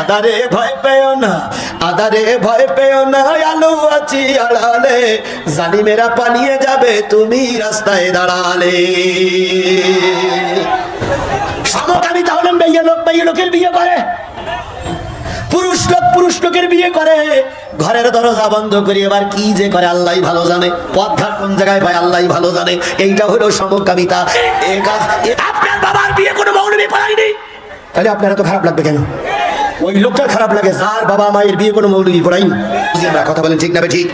আদারে ভয় পেও না, আদারে ভয় পেও না, আলো আছি আড়ালে। জালিমেরা পালিয়ে যাবে, তুমি রাস্তায় দাঁড়ালে। লোক লোকের বিয়ে করে। পুরুষ লোক, পুরুষ লোকের বিয়ে করে। ঘরের দরজা বন্ধ করে, এবার কি যে করে, আল্লাহ ভালো জানে। পথঘাট কোন জায়গায় আল্লাহ ভালো জানে। এইটা হলো সমকামিতা। আপনার বাবার বিয়ে কোনো মৌলবি পড়ায়নি তাহলে আপনার এত খারাপ লাগবে কেন? ওই লোকটার খারাপ লাগে। যার বাবা মায়ের বিয়ে কোনো মৌলবি বুঝি আমরা কথা বলেন ঠিক না ঠিক?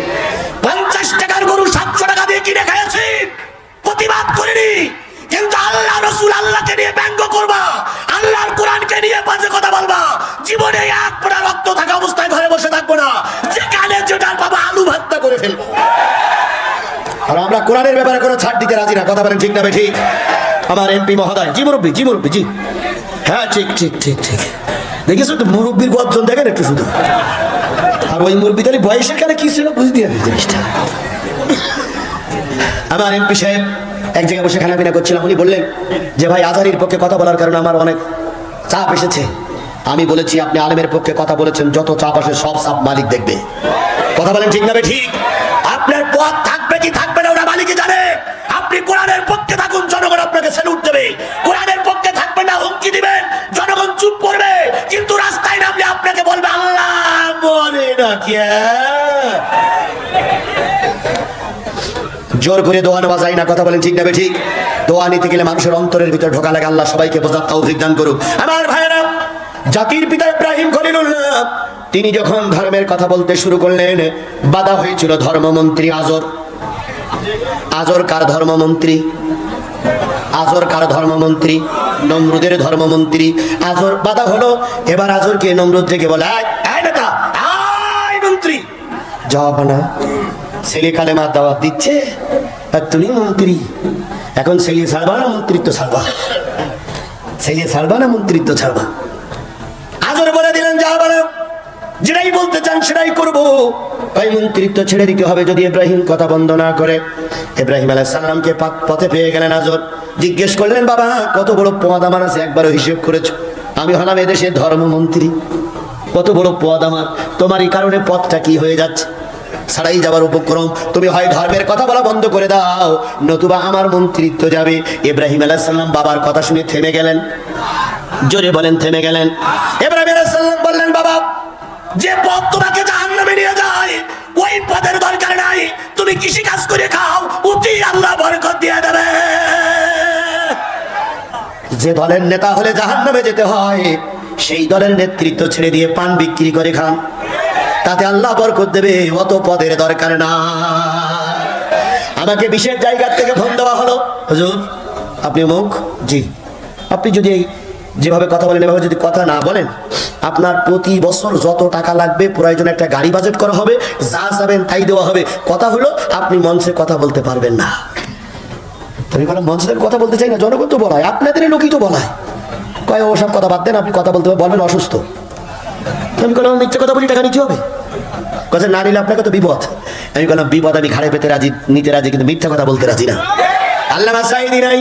পঞ্চাশ টাকার গরু সাতশো টাকা দিয়ে কিনে খাইছি প্রতিবাদ করিনি। কিন্তু আল্লাহ রসুল আল্লাহকে নিয়ে ব্যঙ্গ করবা। আল্লাহর কোরআনকে নিয়ে বাজে কথা বলবা। জীবনে এক ফোঁটা রক্ত থাকা অবস্থায় ঘরে বসে থাকব না। যেখানে যেটার বাবা আলু ভাত্তা করে ফেলব। আর আমরা কোরআনের ব্যাপারে কোনো ছাড় দিতে রাজি না। কথা বলেন ঠিক না ঠিক? আমার এমপি মহোদয়, জি মুরব্বী জি মুরব্বী, জি। হ্যাঁ ঠিক ঠিক ঠিক ঠিক। দেখিস তো, মুরব্বীর গর্জন দেখেন একটু শুধু। আর ওই মুরব্বী তাহলে বয়সের কানে কি ছিল বুঝতে হবে জিনিসটা। আমার এমপি সাহেব এক জায়গায় বসে খানাপিনা করছিলাম, উনি বললেন যে, ভাই, আজারির পক্ষে কথা বলার কারণে আমার অনেক চাপ এসেছে। আমি বলেছি, আপনি আলেমের পক্ষে কথা বলেছেন, যত চাপ আসে সব চাপ মালিক দেখবে। কথা বলেন ঠিক না ঠিক? আপনার পথ থাকবে কি থাকবে না, ওরা মালিকই জানে। আপনি কোরআনের পক্ষে থাকুন, জনগণ আপনাকে স্যালুট দেবে। কোরআনের পক্ষে থাকবেন না, হুমকি দিবেন, জনগণ চুপ করবে। কিন্তু রাস্তায় নামলে আপনাকে বলবে, আল্লাহ বলে না কে জোর করে দোয়া নেওয়া যায় না কথা বলেন, ঠিক না ঠিক? দোয়া নিতে গেলে মানুষের অন্তরের ভিতরে ঢোকা লাগে, আল্লাহ সবাইকে বোঝার তৌফিক দান করুক। আমার ভাইয়েরা, জাতির পিতা ইব্রাহিম খলিলুল্লাহ, তিনি যখন ধর্মের কথা বলতে শুরু করলেন, বাধা হয়েছিল ধর্মমন্ত্রী আজর। আজর কার ধর্মমন্ত্রী? আজর কার ধর্মমন্ত্রী? নমরুদের ধর্মমন্ত্রী। আজর বাধা হলো এবার আজরকে নমরুদ থেকে বলে "আয়, আয় নেতা আয় মন্ত্রী। জবাব না ছেলে দিচ্ছে আর তুমি মন্ত্রী। এখন ছেলে ছাড়বা না মন্ত্রিত্ব ছাড়বা? ছেলে ছাড়বা না মন্ত্রিত্ব ছাড়বা। আজর বলে দিলেন যা বলো যেটাই বলতে চান সেটাই করব। ওই মন্ত্রিত্ব ছেড়ে দিতে হবে যদি ইব্রাহিম কথা বন্ধ না করে। ইব্রাহিম আলাহ সাল্লামকে পথে পেয়ে গেলেন আজর। জিজ্ঞেস করলেন, বাবা, কত বড় পদ আমার আছে? একবারও হিসেব করেছ? আমি হলাম এদেশের ধর্মমন্ত্রী। কত বড় পদ আমার? তোমার এই কারণে পথটা কি হয়ে যাচ্ছে? ছাড়াই যাবার উপক্রম। তুমি হয় ধর্মের কথা বলা বন্ধ করে দাও, নতুবা আমার মন্ত্রিত্ব যাবে। ইব্রাহিম আলাহ সাল্লাম বাবার কথা শুনে থেমে গেলেন। জোরে বলেন, থেমে গেলেন। ইব্রাহিম আলাইহিস সালাম বললেন, বাবা, যে পথ তোমাকে জাহান্নামে নিয়ে যায়, ওই পথের দরকার নাই। তুমি কৃষি কাজ করে খাও, অতি আল্লাহ বরকত দিয়ে দেবে। যে দলের নেতা হলে জাহান্নামে যেতে হয়, সেই দলের নেতৃত্ব ছেড়ে দিয়ে পান বিক্রি করে খান। তাতে আল্লাহ বরকত দেবে, অত পদের দরকার না। আমাকে বিশেষ জায়গার থেকে ফোন দেওয়া হলো। হুজুর, আপনি মুখ জি। আপনি যদি যেভাবে কথা বলেন, এভাবে যদি কথা না বলেন, আপনার প্রতি বছর যত টাকা লাগবে, প্রয়োজন একটা গাড়ি বাজেট করা হবে, যা যাবেন তাই দেওয়া হবে। কথা হলো, আপনি মঞ্চে কথা বলতে পারবেন না। তুমি কোনো মঞ্চে কথা বলতে চাই না, জনগণ তো বলায় আপনাদের লোকই তো বলায়। কয় ওসব কথা বাদ দেন, আপনি কথা বলতে বলবেন, অসুস্থ। আমি কোনো মিথ্যে কথা বলি, টাকা নিতে হবে। কথা না নিলে আপনাকে তো বিপদ। আমি কোনো বিপদ আমি ঘাড়ে পেতে রাজি, নিতে রাজি, কিন্তু মিথ্যা কথা বলতে রাজি না। আল্লাহ সাইদি নাই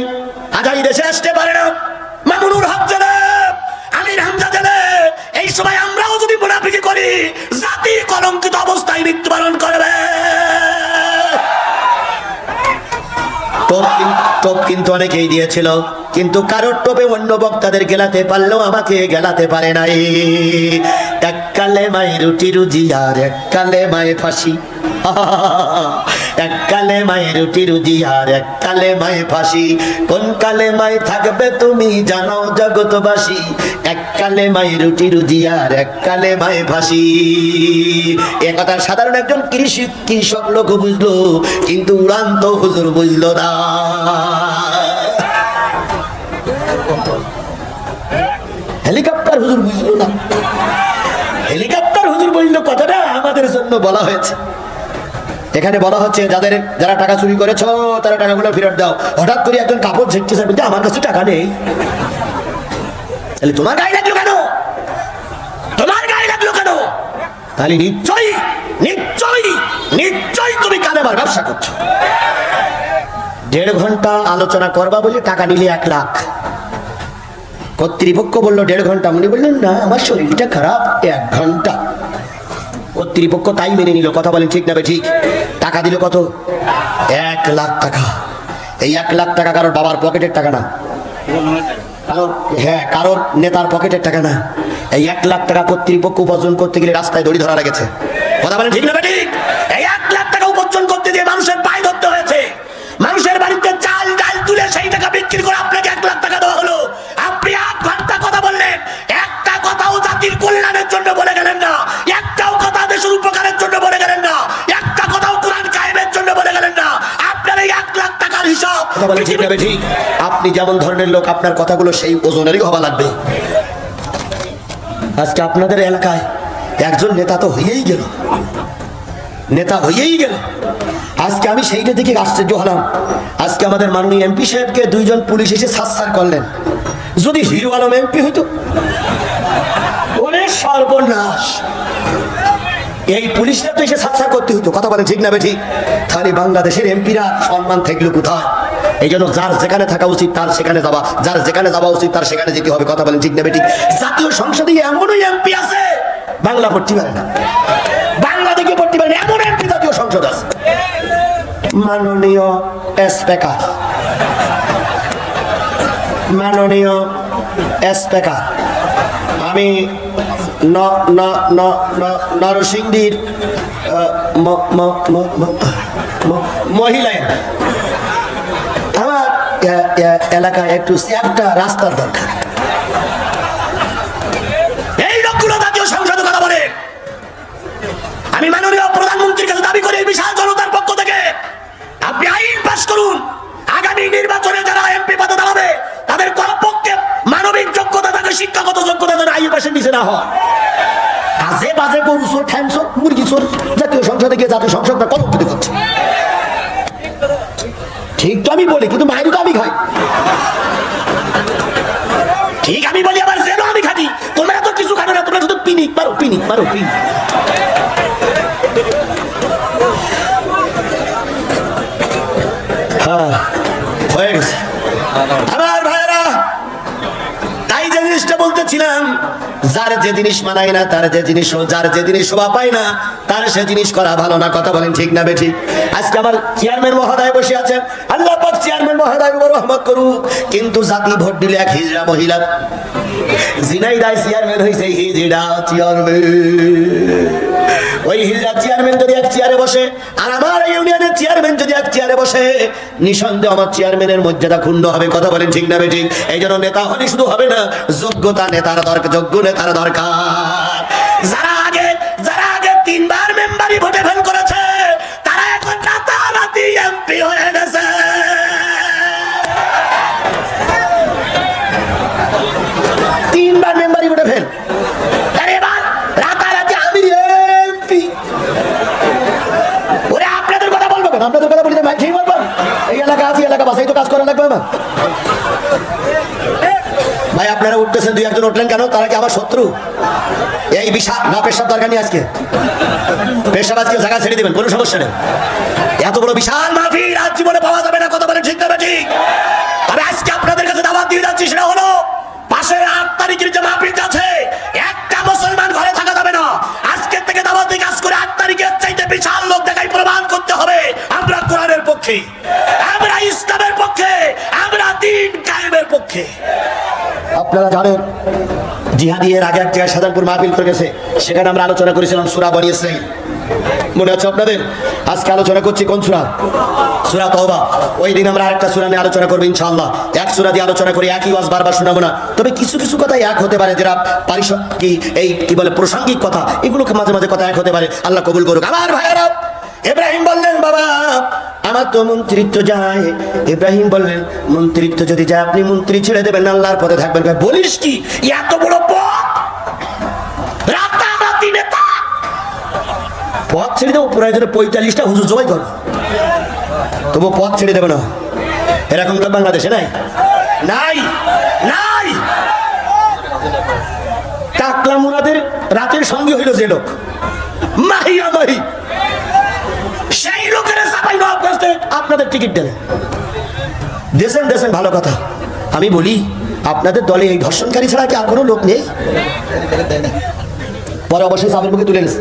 আজাই দেশে আসতে পারে না। মামুনুর হক জেলে, আমির হামজা জেলে। এই সময় আমরাও যদি মুনাফিকি করি জাতি কলঙ্কিত অবস্থায় মৃত্যুবরণ করবে। টোপ কিন- টোপ কিন্তু অনেকেই দিয়েছিল। কিন্তু কারোর টোপে অন্য বক্তাদের গেলাতে পারলেও আমাকে গেলাতে পারে নাই। এক কালে রুটি রুজি আর এক কালে মায়ে ফাঁসি। এক কালে রুটি রুজি আর এক কালে মায়ে ফাঁসি। কোন কালে মায়ে থাকবে তুমি জানো জগতবাসী এক কালে রুটি রুজি আর এক কালে মায়ে ফাঁসি। এ কথা সাধারণ একজন কৃষি কৃষক লোক বুঝলো, কিন্তু উড়ান্ত হুজুর বুঝলো না। হেলিকপ্টার হুজুর বুঝলো না। হেলিকপ্টার হুজুর বুঝলো কথাটা আমাদের জন্য বলা হয়েছে। এখানে বলা হচ্ছে যাদের যারা টাকা চুরি করেছ তারা টাকাগুলো ফেরত দাও। হঠাৎ করে একজন কাপড় ঝেঁকতেছে বলছে, আমার কাছে টাকা নেই। তাহলে তোমার গায়ে লাগল কেন? তোমার গায়ে লাগল কেন? তাহলে নিশ্চয়ই নিশ্চয়ই নিশ্চয়ই তুমি কালেমার ব্যবসা করছ। দেড় ঘণ্টা আলোচনা করবা বলে টাকা নিলে এক লাখ। কর্তৃপক্ষ বলল দেড় ঘণ্টা। উনি বললেন না আমার শরীরটা খারাপ এক ঘণ্টা। কর্তৃপক্ষ তাই মেনে নিল, কথা বলেন ঠিক না ঠিক? টাকা দিল কত? এক লাখ টাকা। এই এক লাখ টাকা কারোর বাবার পকেটের টাকা না? হ্যাঁ নেতার পকেটের টাকা না? এই এক লাখ টাকা কর্তৃপক্ষ উপার্জন করতে গেলে রাস্তায় দড়ি ধরা লেগেছে। কথা বলেন ঠিক না ঠিক? এই এক লাখ টাকা উপার্জন করতে গিয়ে মানুষের পায়ে ধরতে হয়েছে। মানুষের বাড়িতে চাল, ডাল তুলে সেই টাকা বিক্রি করে আপনাকে এক লাখ টাকা দেওয়া হলো। আপনি আট ঘণ্টা কথা বললেন। একটা কথাও জাতির কল্যাণের এক হিসাব। কথা বলে ঠিক হবে ঠিক। আপনি যেমন ধরনের লোক, আপনার কথাগুলো সেই ওজনেরই হওয়া লাগবে। আজকে আপনাদের এলাকায় একজন নেতা তো হয়েই গেল। নেতা হয়েই গেল। আজকে আমি সেইটা দেখে আশ্চর্য হলাম। আজকে আমাদের মাননীয় এমপি সাহেবকে দুইজন পুলিশ এসে সাতসার করলেন। যদি হিরো আলম এমপি হইতো? সর্বনাশ! এই পুলিশরা তো এসে সাতসার করতে হতো। কথা বলেন ঠিক না বেঠি? তাহলে বাংলাদেশের এমপিরা সম্মান থাকল কোথায়? এই জন্য যার যেখানে থাকা উচিত তার সেখানে যাওয়া। যার যেখানে যাওয়া উচিত তার সেখানে যেতে হবে। কথা বলেন ঠিক না বেঠি? জাতীয় সংসদে এমনই এমপি আছে। বাংলা পড়তে পারে না। বাংলা থেকে পড়তে পারে এমন এমপি জাতীয় সংসদ আছে। মাননীয় স্পিকার মাননীয় স্পিকার আমি নরসিংদীর আহ, ম- ম- ম- ম- ম- মহিলা আমার এলাকায় একটু একটা রাস্তার দরকার। এই জাতীয় কথা বলে। আমি মাননীয় প্রধানমন্ত্রীর কাছে দাবি করি বিশাল জনতার পক্ষ থেকে। আপনি আইন পাস করুন। আগামী নির্বাচনে যারা এমপি পদে দাঁড়াবে তাদের মানবিক যোগ্যতা থাকে শিক্ষাগত যোগ্যতা যেন আইন পাশের নিচে না হয়। আজে বাজে গরু চোর, ঠ্যাং মুরগি চোর, জাতীয় সংসদে গিয়ে জাতীয় সংসদটা কলঙ্কিত করছে। ঠিক তো আমি বলি, কিন্তু মায়ের তো আমি খাই। ঠিক আমি বলি আবার যেন আমি খাটি। তোমরা তো কিছু খাবে না, তোমরা শুধু পিনিক, মারো পিনিক মারো, পিনিক। হ্যাঁ হয়ে গেছে আমার ভাইরা তাই যে জিনিসটা বলতেছিলাম যার যে জিনিস মানায় না, তার যে জিনিস যার যে জিনিস শোভা পায় না, তার সে জিনিস করা ভালো না। কথা বলেন ঠিক না বেঠি? আজকে আমার চেয়ারম্যান মহোদয় বসে আছেন। আল্লাহ পাক চেয়ারম্যান মহোদয় রহমত করুক। কিন্তু জাতি ভোট দিলে এক হিজড়া মহিলা। জিনাইদায় চেয়ারম্যান হয়েছে হিজড়া চেয়ারম্যান। ওই হিজড়া চেয়ারম্যান যদি এক চেয়ারে বসে, আর আমার ইউনিয়নের চেয়ারম্যান যদি এক চেয়ারে বসে, নিঃসন্দেহ আমার চেয়ারম্যানের মর্যাদা ক্ষুণ্ণ হবে, কথা বলেন ঠিক না বেঠিক? এই জন্য নেতা হলে শুধু হবে না, যোগ্যতা নেতার দরকার, যোগ্য নেতার দরকার। যারা আগে যারা আগে তিনবার মেম্বারই ভোটে ফেল করেছে, তারা এখন রাতারাতি এমপি হয়ে গেছে। তিনবার মেম্বারই ভোটে ফেল আপনাদের কথা বলি মাইক ঠিক বলব এই এলাকা আছে, এলাকা বাসাই তো কাজ করা লাগবে আমার। ভাই, আপনারা উঠতেছেন দুই একজন উঠলেন কেন? তারা কি আমার শত্রু? এই বিশাল না, পেশাব দরকার নেই আজকে। পেশাব আজকে জায়গা ছেড়ে দিবেন, কোনো সমস্যা নেই। এত বড় বিশাল মাফি রাত জীবনে পাওয়া যাবে না, কথা বলে ঠিক না, ঠিক। তবে আজকে আপনাদের কাছে দাবাত দিয়ে যাচ্ছি, সেটা হলো, পাশের আট তারিখের যে মাহফিল আছে, একটা মুসলমান ঘরে থাকা যাবে না। আজকের থেকে দাবাতে কাজ করে আট তারিখের চাইতে বিশাল লোক দেখাই প্রমাণ করতে হবে। পক্ষে আমরা ইসলামের পক্ষে, আমরা দিন কায়েমের পক্ষে। আপনারা জানেন, জিহাদি এর আগে এক জায়গায় সাধারণপুর মাহফিল করে গেছে। সেখানে আমরা আলোচনা করেছিলাম সুরা বনি ইসরাইল মনে আছে আপনাদের? আজকে আলোচনা করছি কোন সুরা? সুরা তওবা। ওই দিন আমরা আরেকটা সুরা নিয়ে আলোচনা করব ইনশাআল্লাহ। এক সুরা দিয়ে আলোচনা করি একই ওয়াজ বারবার শোনাবো না। তবে কিছু কিছু কথা এক হতে পারে পারিস কি এই কি বলে, প্রাসঙ্গিক কথা, এগুলোকে মাঝে মাঝে কথা এক হতে পারে। আল্লাহ কবুল করুক। আমার ভাইয়েরা, ইব্রাহিম বললেন, বাবা আমার তো মন্ত্রিত্ব যায়। ইব্রাহিম বললেন মন্ত্রিত্ব যদি যায় আপনি মন্ত্রী ছেড়ে দেবেন আল্লাহর পথে থাকবেন। কয়, বলিস কি? এত বড় পথ? রাতারাতি নেতা? পথ ছেড়ে দেবো প্রয়োজনে পঁয়তাল্লিশটা হুজুর জবাই করো। তবু পথ ছেড়ে দেবে না। এরকম তো বাংলাদেশে নাই। নাই নাই। টাকলা মুরাদের রাতের সঙ্গে হইল যে লোক। মাহি। লোকের সাপাই আপনাদের টিকিট দেন। দেশেন দেশেন, ভালো কথা। আমি বলি, আপনাদের দলে এই ধর্ষণকারী ছাড়া কি আর কোনো লোক নেই? পরে অবশ্যই সাবের মুখে তুলে নিস।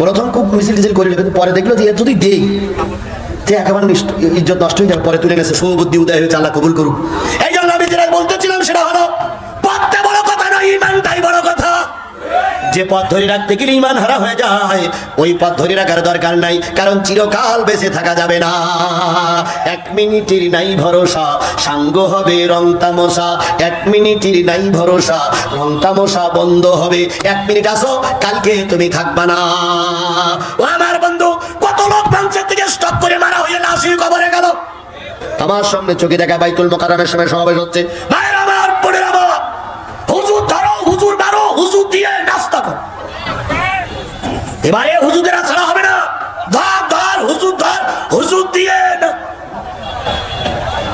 প্রথম খুব মিছিল টিছিল করিল, কিন্তু পরে দেখল যে এর যদি দেই, যে একেবারে ইজ্জত নষ্ট হয়ে যাবে, পরে তুলে নেছে শুভবুদ্ধি উদয় হয়েছে আল্লাহ কবুল করুক। এই জন্য আমি যেটা বলতেছিলাম, সেটা হলো, পথটা বড় কথা নয়, ইমানটাই বড় কথা। যে পথ ধরে রাখতে গেলে ইমান হারা হয়ে যায়, ওই পথ ধরে রাখার দরকার নাই, কারণ চিরকাল বেঁচে থাকা যাবে না। এক মিনিটের নাই ভরসা, সাঙ্গ হবে রং তামসা। এক মিনিটের নাই ভরসা, রং তামসা বন্ধ হবে। এক মিনিট আসো, কালকে তুমি থাকবা না। ও আমার বন্ধু, কত লোক মানুষের থেকে স্টপ করে মারা হয়ে লাশির কবরে গেল। আমার সামনে চোখে দেখা বাইতুল মোকাররমের সময় সমাবেশ হচ্ছে। এবারে হুজুরদের আর ছাড়া হবে না। ধর ধর, হুজুর ধর, হুজুর দিয়ে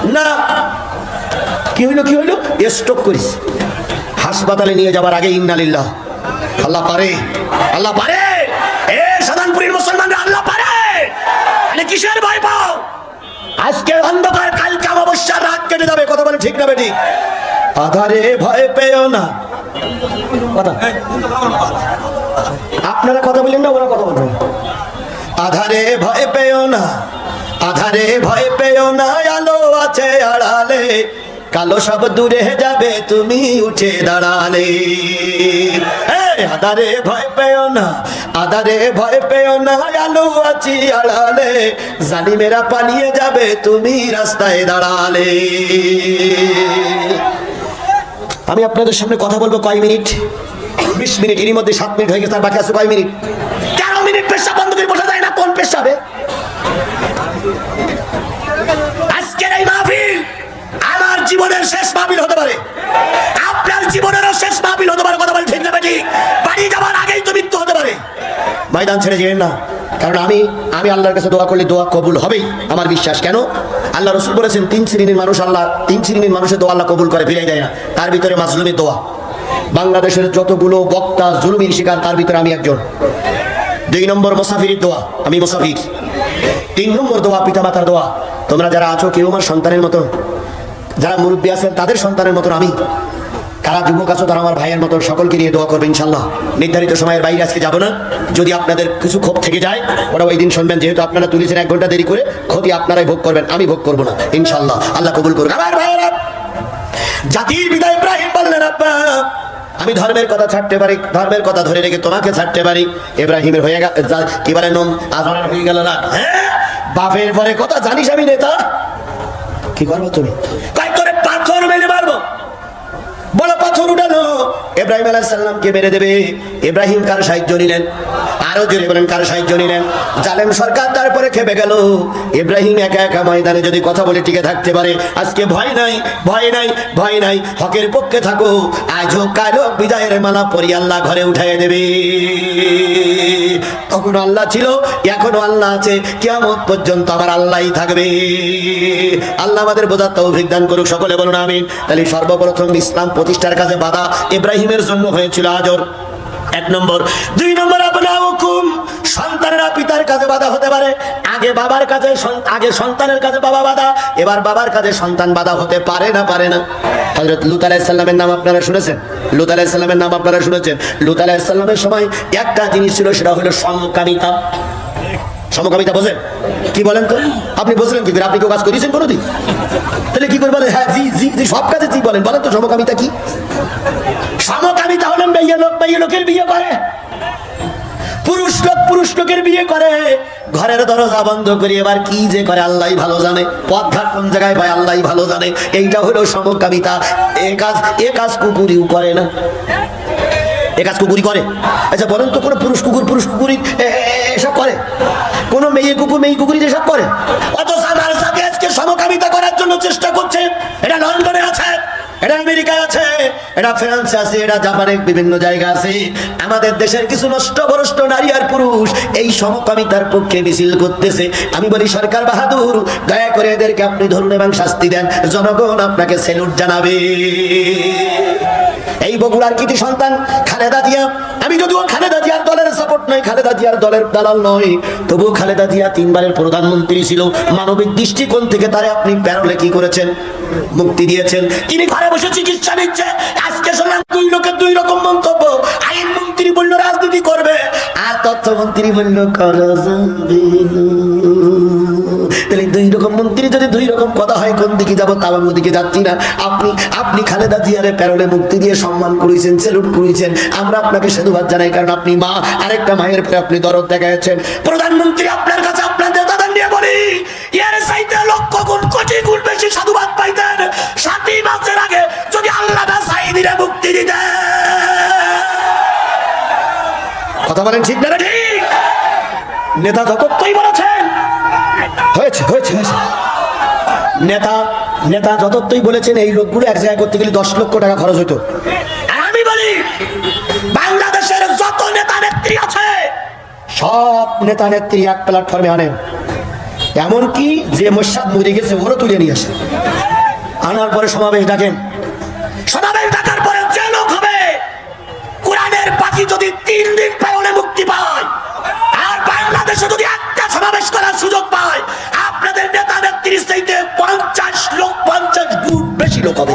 না- কি হইল কি হইল? স্টক করিস। হাসপাতালে নিয়ে যাবার আগে ইন্নালিল্লাহ আল্লাহ পারে। আল্লাহ পারে। এ সাধারণপুরের মুসলমানরা আল্লাহ পারে। কিসের ভয় পাও? আজকে অন্ধকার, কালকে অমাবস্যার রাত কেটে যাবে, কথা বলে ঠিক না বেটি। আধারে ভয় পেও না। আপনারা কথা বলেন না, ওরা কথা বলবেন আধারে ভয় পেও না, আধারে ভয় পেও না, আলো আছে আড়ালে, কালো সব দূরে যাবে, তুমি উঠে দাঁড়ালে। আধারে ভয় পেও না, আধারে ভয় পেও না, আলো আছি আড়ালে, জালিমেরা পালিয়ে যাবে, তুমি রাস্তায় দাঁড়ালে। আমি আপনাদের সামনে কথা বলব কয় মিনিট? বিশ মিনিট, এরই মধ্যে সাত মিনিট হয়ে গেছে, আর বাকি আছে কয় মিনিট? তেরো মিনিট পেশা বন্ধ করে বসা যায় না, কোন পেশাবে আজকের এই মাহফিল আমার জীবনের শেষ মাহফিল হতে পারে। আপনার জীবনেরও শেষ মাহফিল হতে পারে, কথা বলে ঠিক না বাড়ি যাবার আগেই তো মৃত্যু হতে পারে। ময়দান ছেড়ে যেন না। কারণ আমি আমি আল্লাহর কাছে দোয়া করলে দোয়া কবুল হবেই, আমার বিশ্বাস। কেন? আল্লাহ রসুল বলেছেন, তিন শ্রেণির মানুষ আল্লাহ, তিন শ্রেণির মানুষের দোয়া আল্লাহ কবুল করে ফিরে দেয় না। তার ভিতরে মাজলুমের দোয়া। বাংলাদেশের যতগুলো বক্তা জুলুমির শিকার, তার ভিতরে আমি একজন। দুই নম্বর মোসাফিরের দোয়া, আমি মোসাফির। তিন নম্বর দোয়া পিতা মাতার দোয়া। তোমরা যারা আছো, কেউ আমার সন্তানের মতো যারা মুরব্বী আছেন, তাদের সন্তানের মতন আমি। কারা যুবক আছো, তারা আমার ভাইয়ের মতন সকলকে নিয়ে দোয়া করবে ইনশাল্লাহ নির্ধারিত সময়ের বাইরে আজকে যাব না। যদি আপনাদের কিছু ক্ষোভ থেকে যায় ওরা ওই দিন শুনবেন, যেহেতু আপনারা তুলেছেন এক ঘণ্টা দেরি করে, ক্ষতি আপনারাই ভোগ করবেন, আমি ভোগ করব না ইনশাল্লাহ আল্লাহ কবুল করুন আমার ভাইয়েরা, জাতির পিতা ইব্রাহিম বললেন, আব্বা, আমি ধর্মের কথা ছাড়তে পারি, ধর্মের কথা ধরে রেখে তোমাকে ছাড়তে পারি। ইব্রাহিমের হয়ে গেল কি বলে নম আজরার হয়ে গেল না হ্যাঁ? বাপের পরে কথা জানিস আমি, নেতা? কি করব তুমি তাই তোরে পাথর মেরে মারবো বড় পাথর উঠালো এব্রাহিম আলাইহিস সালামকে মেরে দেবে। ইব্রাহিম কার সাহায্য নিলেন, আরও জোরে বলেন কার সাহায্য নিলেন। জালেম সরকার তারপরে খেপে গেল। ইব্রাহিম একা একা ময়দানে যদি কথা বলে টিকে থাকতে পারে, আজকে ভয় নাই ভয় নাই ভয় নাই। হকের পক্ষে থাকো আজ হোক কাল হোক বিদায়ের মালা পরি আল্লাহ ঘরে উঠাই দেবে। তখন আল্লাহ ছিল, এখনও আল্লাহ আছে, কিয়ামত পর্যন্ত আমার আল্লাহই থাকবে। আল্লাহ আমাদের বোঝার তৌফিক দান করুক, সকলে বলুন আমিন। তাহলে সর্বপ্রথম ইসলাম প্রতিষ্ঠার কাছে বাধা ইব্রাহিমের জন্য হয়েছিল আজর এক নম্বর। দুই নম্বর আপনার হুকুম। সন্তানেরা পিতার কাছে বাধা হতে পারে। আগে বাবার কাছে আগে সন্তানের কাছে বাবা বাধা, এবার বাবার কাছে সন্তান বাধা হতে পারে না পারে না। হজরত লুত আলাইসাল্লামের নাম আপনারা শুনেছেন? লুত আলাইসাল্লামের নাম আপনারা শুনেছেন? লুত আলাহিসাল্লামের সময় একটা জিনিস ছিল, সেটা হলো সমকামিতা। সমকামিতা বোঝেন? কি বলেন তো? আপনি বুঝলেন কি আপনি কেউ কাজ করেছেন কোনোদিন? তাহলে কি করে বলেন হ্যাঁ জি জি জি, সব কাজে জি বলেন। বলেন তো সমকামিতা কি? সমকামিতা হলেন মেয়ে লোক মেয়ে লোকের বিয়ে করে। পুরুষ লোক পুরুষ লোকের বিয়ে করে। ঘরের দরজা বন্ধ করে এবার কি যে করে আল্লাহ ভালো জানে। পথঘাট কোন জায়গায় পায় আল্লাহ ভালো জানে। এইটা হলো সমকামিতা। এ কাজ এ কাজ কুকুরিও করে না। এ কাজ কুকুরি করে। আচ্ছা বলেন তো কোনো পুরুষ কুকুর, পুরুষ কুকুরি এসব করে? কোনো মেয়ে কুকুর, মেয়ে কুকুরি এসব করে? অথচ আমার সাথে আজকে সমকামিতা করার জন্য চেষ্টা করছে। এটা লন্ডনে আছে, এটা আমেরিকায় আছে, এটা ফ্রান্সে আছে, এটা জাপানের বিভিন্ন জায়গা আছে। আমাদের দেশের কিছু নষ্ট ভরষ্ট নারী আর পুরুষ এই সমকামিতার পক্ষে মিছিল করতেছে। আমি বলি, সরকার বাহাদুর, দয়া করে এদেরকে আপনি ধরুন এবং শাস্তি দেন। জনগণ আপনাকে সেলুট জানাবে। এই বগুড়ার কৃতি সন্তান খালেদা জিয়া। আমি যদিও খালেদা জিয়ার দলের সাপোর্ট নয় খালেদা জিয়ার দলের দালাল নয় তবুও খালেদা জিয়া তিনবারের প্রধানমন্ত্রী ছিল। মানবিক দৃষ্টিকোণ থেকে তারে আপনি প্যারোলে কি করেছেন? মুক্তি দিয়েছেন। তিনি ঘরে বসে চিকিৎসা নিচ্ছে। আজকে শুনলাম দুই লোকের দুই রকম মন্তব্য। আইন মন্ত্রী বলল, রাজনীতি করবে। আর তথ্যমন্ত্রী বলল, করা। তাহলে দুই রকম মন্ত্রী, যদি দুই রকম কথা হয়, কোন দিকে যাব তাবার দিকে যাচ্ছি না। আপনি আপনি খালেদা জিয়ারে প্যারোলে মুক্তি দিয়ে সম্মান করেছেন সেলুট করেছেন। আমরা আপনাকে সাধুবাদ জানাই, কারণ আপনি মা, আরেকটা মায়ের পরে আপনি দরদ দেখাচ্ছেন প্রধানমন্ত্রী, আপনার কাছে আপনার নেতাদের নিয়ে বলি, এর চাইতে লক্ষ গুণ, কোটি গুণ বেশি সাধুবাদ পাইতেন। সাতই মাসের আগে যদি আল্লাহ সাইদিনে মুক্তি দিতেন। কথা বলেন ঠিক না ঠিক? নেতা যতই বলেছেন নেতা নেতা যতই বলেছেন এই লোকগুলো এক জায়গায় করতে গেলে দশ লক্ষ টাকা খরচ হতো আমি বলি, বাংলাদেশের যত নেতা নেত্রী আছে, সব নেতা নেত্রী এক প্ল্যাটফর্মে আনেন। এমনকি যে মোর্শাদ মরে গেছে, ওরও তুলে নিয়ে আসে আনার পরে সমাবেশ ডাকেন। গুণ কবে?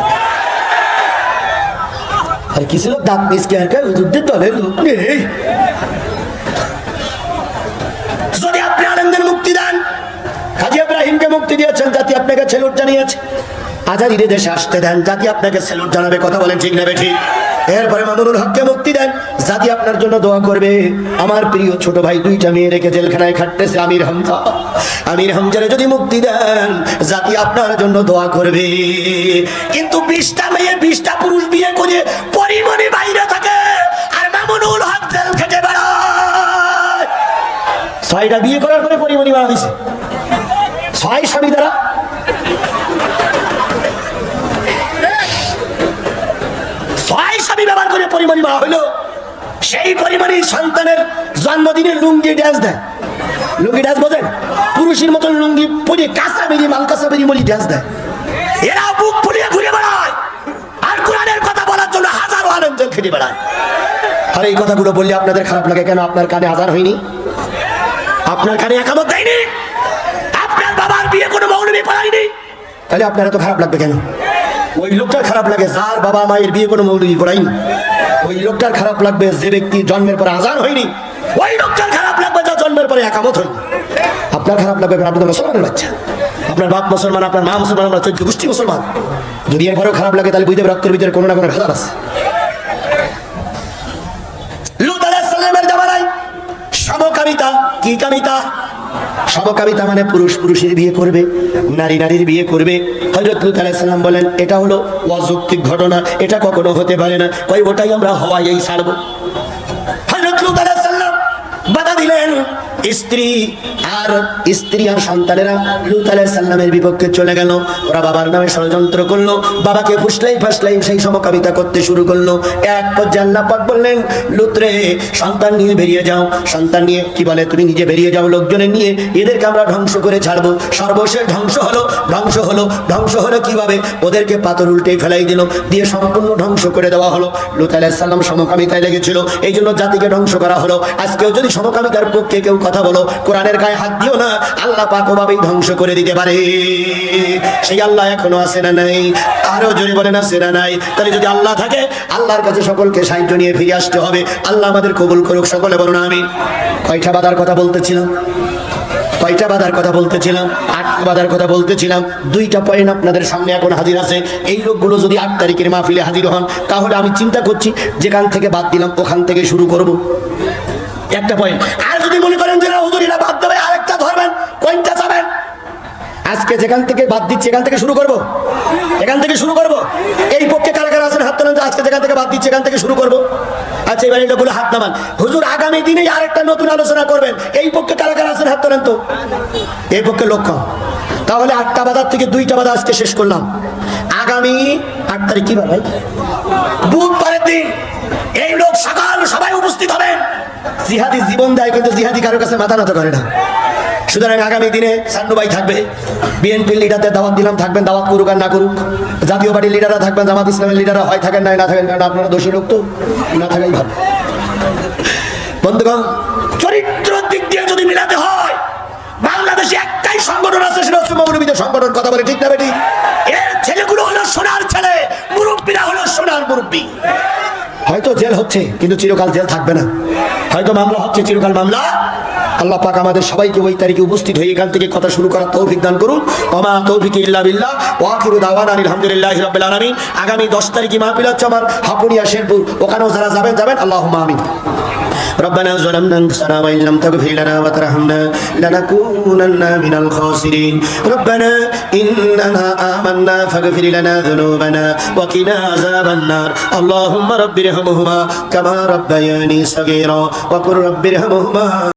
আর কিছু দাঁত মিসকে আর হুজুরদের দলে লোক নেই। যদি আপনি আনন্দের মুক্তি দেন কাজী ইব্রাহিমকে মুক্তি দিয়েছেন, জাতি আপনাকে সেলুট জানিয়েছে। আজাদিরে দেশে আসতে দেন, জাতি আপনাকে সেলুট জানাবে, কথা বলেন ঠিক নেবে ঠিক এরপরে মামুনুল হককে মুক্তি দেন। জাতি আপনার জন্য দোয়া করবে। আমার প্রিয় ছোট ভাই দুইটা মেয়ে রেখে জেলখানায় খাটতেছে আমির হামজা। আমির হামজারে যদি মুক্তি দেন জাতি আপনার জন্য দোয়া করবে। কিন্তু বিশটা মেয়ে, বিশটা পুরুষ বিয়ে করে পরিমণি বাইরে থাকে আর মামুনুল হক জেল খেটে বেড়ায়। ছয়টা বিয়ে করার পরে পরিমণি মারা হয়েছে। ছয় স্বামী দ্বারা। ছয় স্বামী ব্যবহার করে পরিমণি মারা হইল। সেই পরিমাণে সন্তানের জন্মদিনে লুঙ্গি ড্যান্স দেয়। লুঙ্গি ড্যান্স বোঝেন? পুরুষের মতন লুঙ্গি পরে কাঁচা বেরি, মাল কাঁচা বেরি মলি ড্যান্স দেয়। এরা বুক ফুলিয়ে ঘুরে বেড়ায়। আর কোরআনের কথা বলার জন্য হাজারো আনন্দ খেটে বেড়ায়। আর এই কথাগুলো বললে আপনাদের খারাপ লাগে কেন? আপনার কানে হাজার হয়নি? আপনার কানে একামত দেয়নি? আপনার বাবার বিয়ে কোনো মৌলবি পড়ায়নি তাহলে আপনার এত খারাপ লাগবে কেন? ওই লোকটার খারাপ লাগে। যার বাবা মায়ের বিয়ে কোনো মৌলবি পড়ায়নি। ওই লোকটার খারাপ লাগবে যে ব্যক্তি জন্মের পরে আজান হয়নি। ওই লোকটার খারাপ লাগবে যা জন্মের পরে একামত হয়নি। আপনার খারাপ লাগবে আপনি মুসলমানের বাচ্চা। আপনার বাপ মুসলমান, আপনার মা মুসলমান, আপনার চোদ্দ গোষ্ঠী মুসলমান। যদি এরপরেও খারাপ লাগে, তাহলে বুঝতে রক্তের ভিতরে কোনো না কোনো ভেজাল আছে। সমকামিতা, কি কামিতা? সমকামিতা মানে পুরুষ পুরুষের বিয়ে করবে, নারী নারীর বিয়ে করবে। হজরত আলাইহিস বলেন, এটা হলো অযৌক্তিক ঘটনা, এটা কখনো হতে পারে না। কই ওটাই আমরা হওয়াই ছাড়বো। হজরত আলাইহিস বাধা দিলেন, স্ত্রী আর স্ত্রী আর সন্তানেরা লুত সালামের বিপক্ষে চলে গেল। ওরা বাবার নামে ষড়যন্ত্র করল, বাবাকে ফুসলাই ফাসলাই সেই সমকামিতা করতে শুরু করল। এক পর্যায়ে আল্লাহ পাক বললেন, লুত রে, সন্তান নিয়ে বেরিয়ে যাও। সন্তান নিয়ে কি বলে? তুমি নিজে বেরিয়ে যাও লোকজনের নিয়ে। এদেরকে আমরা ধ্বংস করে ছাড়বো। সর্বশেষ ধ্বংস হলো ধ্বংস হলো ধ্বংস হলো কীভাবে? ওদেরকে পাথর উল্টে ফেলাই দিল, দিয়ে সম্পূর্ণ ধ্বংস করে দেওয়া হলো। লুত আলাইহিস সালাম সমকামিতায় লেগেছিল। এই জন্য জাতিকে ধ্বংস করা হলো। আজকেও যদি সমকামিতার পক্ষে কেউ কথা বলো, কোরআনের গায়ে হাত দিও না, আল্লাহ পাক ওভাবেই ধ্বংস করে দিতে পারে। সেই আল্লাহ এখনও আছে না নাই? আরও জোরে বলেন, আছে না নাই? তাহলে যদি আল্লাহ থাকে, আল্লাহর কাছে সকলকে সাহায্য নিয়ে ফিরে আসতে হবে। আল্লাহ আমাদের কবুল করুক, সকলে বলো না আমি কয়টা বাধার কথা বলতেছিলাম? কয়টা বাধার কথা বলতেছিলাম? আটটা বাধার কথা বলতেছিলাম। দুইটা পয়েন্ট আপনাদের সামনে এখন হাজির আছে। এই লোকগুলো যদি আট তারিখের মাহফিলে হাজির হন, তাহলে আমি চিন্তা করছি, যেখান থেকে বাদ দিলাম, ওখান থেকে শুরু করব। একটা পয়েন্ট আর যদি মনে করেন যে, না আরেকটা ধরবেন কোনটা যাবেন আজকে যেখান থেকে বাদ দিচ্ছি, এখান থেকে শুরু করব। এখান থেকে শুরু করব। এই পক্ষে কারা কারা আছেন, হাত তোলেন আজকে যেখান থেকে বাদ দিচ্ছি, এখান থেকে শুরু করব। আচ্ছা এবার লোকগুলো হাত নামান। হুজুর, আগামী দিনে আরেকটা নতুন আলোচনা করবেন। এই পক্ষে কারা কারা আছেন, হাত তোলেন তো? এই পক্ষে লক্ষ্য তাহলে আটটা বাজার থেকে দুইটা বাজার আজকে শেষ করলাম। আগামী আট তারিখ কি ভাই? বুধবারের দিন এই লোক সকাল সবাই উপস্থিত হবেন। জিহাদি জীবন দেয়, কিন্তু জিহাদি কারোর কাছে মাথা নত করে না। সুতরাং আগামী দিনে সান্নু ভাই থাকবে। বিএনপির লিডারদের দাওয়াত দিলাম, থাকবেন, দাওয়াত করুক আর না করুক। জাতীয় পার্টির লিডাররা থাকবেন, জামাত ইসলামের লিডাররা হয়, থাকেন নাই না থাকেন, কারণ আপনারা দোষী লোক তো, না থাকাই ভালো। বন্ধুগণ চরিত্র দিক দিয়ে যদি মিলাতে হয়, বাংলাদেশে একটাই সংগঠন আছে, সেটা হচ্ছে মৌলবীদের সংগঠন, কথা বলে ঠিক না বেটি? এর ছেলেগুলো হলো সোনার ছেলে, মুরব্বীরা হলো সোনার মুরব্বী। হয়তো জেল হচ্ছে, কিন্তু চিরকাল জেল থাকবে না। হয়তো মামলা হচ্ছে, চিরকাল মামলা আল্লাহ পাক আমাদের সবাইকে ওই তারিখে উপস্থিত হয়ে এখান থেকে কথা শুরু করার তৌফিক দান করুন ওমা তৌফিক ইল্লা বিল্লাহ ওয়াকিরু দাওয়ানা আলহামদুলিল্লাহি রাব্বিল আলামিন আগামী 10 তারিখে মাহফিল হচ্ছে আমার হাপুরিয়া শেরপুর ওখানেও যারা যাবেন যাবেন আল্লাহুম্মা আমিন ربنا ظلمنا انفسنا وان لم تغفر لنا وترحمنا لنكونن من الخاسرين ربنا اننا امنا فاغفر لنا ذنوبنا وقنا عذاب النار اللهم رب ارحمهما كما ربياني صغيرا وقل رب ارحمهما